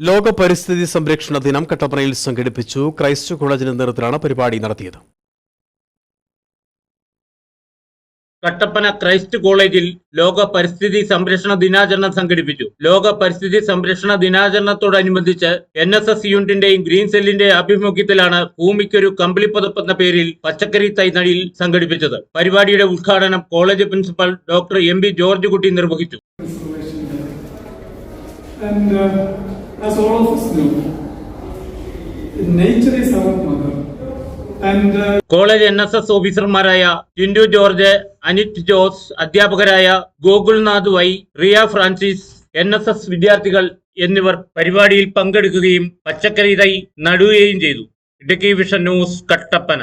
ലോക പരിസ്ഥിതി സംരക്ഷണ ദിനം കട്ടപ്പനയിൽ സംഘടിപ്പിച്ചു. ക്രൈസ്റ്റ് കോളേജിന്റെ നേതൃത്വത്തിലാണ് പരിപാടി നടത്തിയത്. കട്ടപ്പന ക്രൈസ്റ്റ് കോളേജിൽ ലോക പരിസ്ഥിതി സംരക്ഷണ ദിനാചരണം സംഘടിപ്പിച്ചു. ലോക പരിസ്ഥിതി സംരക്ഷണ ദിനാചരണത്തോടനുബന്ധിച്ച് എൻ എസ് എസ് യൂണിറ്റിന്റെയും ഗ്രീൻ സെല്ലിന്റെ ആഭിമുഖ്യത്തിലാണ് ഭൂമിക്കൊരു കമ്പിളിപ്പതപ്പ് എന്ന പേരിൽ പച്ചക്കറി തൈനടിയിൽ സംഘടിപ്പിച്ചത്. പരിപാടിയുടെ ഉദ്ഘാടനം college principal doctor M B George Kutty നിർവഹിച്ചു. And uh, as all of us know, nature is our mother. Uh, college N S S ഓഫീസർമാരായ ജിൻഡു ജോർജ് അനിറ്റ് ജോസ് അധ്യാപകരായ Gokulnath Y Riya Francis N S S വിദ്യാർത്ഥികൾ എന്നിവർ പരിപാടിയിൽ പങ്കെടുക്കുകയും പച്ചക്കറി തൈ നടുകയും ചെയ്തു. Idukki vision news Kattappana.